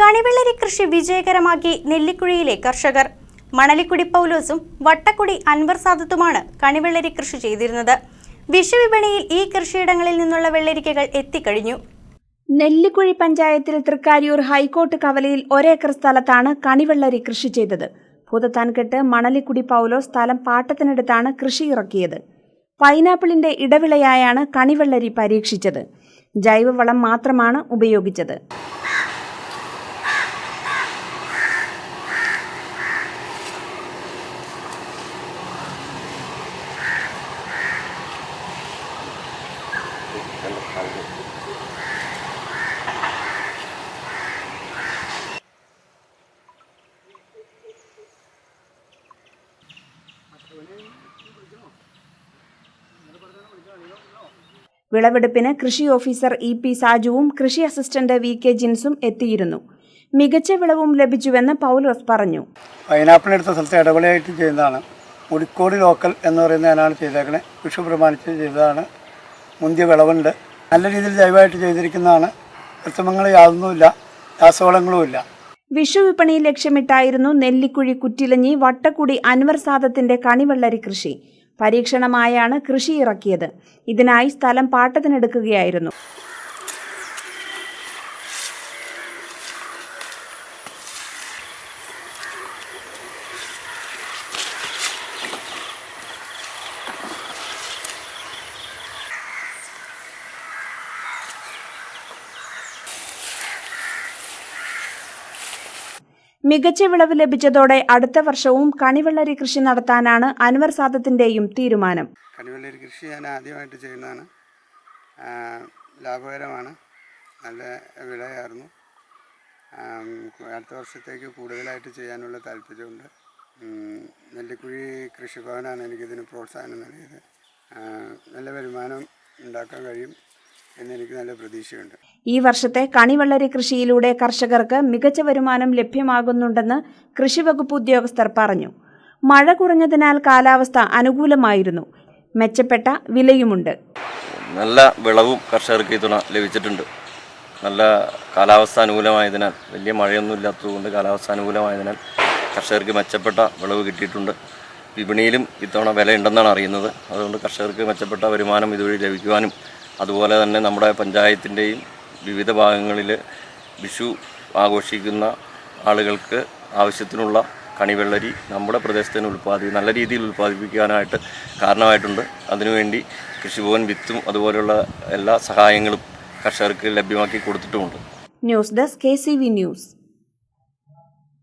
കണിവെള്ളരി കൃഷി വിജയകരമാക്കി നെല്ലിക്കുഴിയിലെ കർഷകർ. മണലിക്കുടി പൗലോസും വട്ടക്കുടി അൻവർ സാദത്തുമാണ് കണിവെള്ളരി കൃഷി ചെയ്തിരുന്നത്. വിഷുവിപണിയിൽ ഈ കൃഷിയിടങ്ങളിൽ നിന്നുള്ള വെള്ളരിക്കകൾ എത്തിക്കഴിഞ്ഞു. നെല്ലിക്കുഴി പഞ്ചായത്തിൽ തൃക്കാരിയൂർ ഹൈക്കോർട്ട് കവലയിൽ ഒരേക്കർ സ്ഥലത്താണ് കണിവെള്ളരി കൃഷി ചെയ്തത്. ഭൂതത്താൻകെട്ട് മണലിക്കുടി പൗലോ സ്ഥലം പാട്ടത്തിനടുത്താണ് കൃഷി ഇറക്കിയത്. പൈനാപ്പിളിന്റെ ഇടവിളയായാണ് കണിവെള്ളരി പരീക്ഷിച്ചത്. ജൈവവളം മാത്രമാണ് ഉപയോഗിച്ചത്. വിളവെടുപ്പിന് കൃഷി ഓഫീസർ ഇ പി സാജുവും കൃഷി അസിസ്റ്റന്റ് വി കെ ജിൻസും എത്തിയിരുന്നു. മികച്ച വിളവും ലഭിച്ചുവെന്ന് പൗലോസ് പറഞ്ഞു. പൈനാപ്പിൾ എടുത്ത സ്ഥലത്ത് ഇടവിളയായിട്ട് ചെയ്യുന്നതാണ്. മുടിക്കോടി ലോക്കൽ എന്ന് പറയുന്ന ഞാനാണ് ചെയ്തേക്കണേ. വിഷു പ്രമാണിച്ച് ചെയ്തതാണ്. മുന്തിയ വിളവുണ്ട്. നല്ല രീതിയിൽ ജൈവമായിട്ട് ചെയ്തിരിക്കുന്നതാണ്. കൃത്രിമങ്ങൾ യാതൊന്നുമില്ല. രാസവളങ്ങളുമില്ല വിഷു വിപണി ലക്ഷ്യമിട്ടായിരുന്നു നെല്ലിക്കുഴി കുറ്റിലഞ്ഞി വട്ടക്കുടി അൻവർ സാദത്തിന്റെ കണിവെള്ളരി കൃഷി. പരീക്ഷണമായാണ് കൃഷി ഇറക്കിയത്. ഇതിനായി സ്ഥലം പാട്ടത്തിനെടുക്കുകയായിരുന്നു. മികച്ച വിളവ് ലഭിച്ചതോടെ അടുത്ത വർഷവും കണിവെള്ളരി കൃഷി നടത്താനാണ് അൻവർ സാദത്തിന്റെയും തീരുമാനം. കണിവെള്ളരി കൃഷി ഞാൻ ആദ്യമായിട്ട് ചെയ്യുന്നതാണ്. ലാഭകരമാണ്. നല്ല വിളയായിരുന്നു. അടുത്ത വർഷത്തേക്ക് കൂടുതലായിട്ട് ചെയ്യാനുള്ള താല്പര്യമുണ്ട്. നെല്ലിക്കുഴി കൃഷിഭവനാണ് എനിക്കിതിന് പ്രോത്സാഹനം നൽകിയത്. നല്ല വരുമാനം ഉണ്ടാക്കാൻ കഴിയും. എന്നെനിക്ക് നല്ല പ്രതീക്ഷയുണ്ട്. ഈ വർഷത്തെ കണിവെള്ളരി കൃഷിയിലൂടെ കർഷകർക്ക് മികച്ച വരുമാനം ലഭ്യമാകുന്നുണ്ടെന്ന് കൃഷിവകുപ്പ് ഉദ്യോഗസ്ഥർ പറഞ്ഞു. മഴ കുറഞ്ഞതിനാൽ കാലാവസ്ഥ അനുകൂലമായിരുന്നു. മെച്ചപ്പെട്ട വിലയുമുണ്ട്. നല്ല വിളവും കർഷകർക്ക് ഇത്തവണ ലഭിച്ചിട്ടുണ്ട്. നല്ല കാലാവസ്ഥ അനുകൂലമായതിനാൽ വലിയ മഴയൊന്നും ഇല്ലാത്തതുകൊണ്ട് കാലാവസ്ഥ അനുകൂലമായതിനാൽ കർഷകർക്ക് മെച്ചപ്പെട്ട വിളവ് കിട്ടിയിട്ടുണ്ട്. വിപണിയിലും ഇത്തവണ വിലയുണ്ടെന്നാണ് അറിയുന്നത്. അതുകൊണ്ട് കർഷകർക്ക് മെച്ചപ്പെട്ട വരുമാനം ഇതുവഴി ലഭിക്കുവാനും അതുപോലെ തന്നെ നമ്മുടെ പഞ്ചായത്തിന്റെയും വിവിധ ഭാഗങ്ങളിൽ വിഷു ആഘോഷിക്കുന്ന ആളുകൾക്ക് ആവശ്യത്തിനുള്ള കണിവെള്ളരി നമ്മുടെ പ്രദേശത്തിന് ഉൽപ്പാദി നല്ല രീതിയിൽ ഉൽപ്പാദിപ്പിക്കാനായിട്ട് കാരണമായിട്ടുണ്ട്. അതിനുവേണ്ടി കൃഷിഭവൻ വിത്തും അതുപോലെയുള്ള എല്ലാ സഹായങ്ങളും കർഷകർക്ക് ലഭ്യമാക്കി കൊടുത്തിട്ടുമുണ്ട്. News desk K news.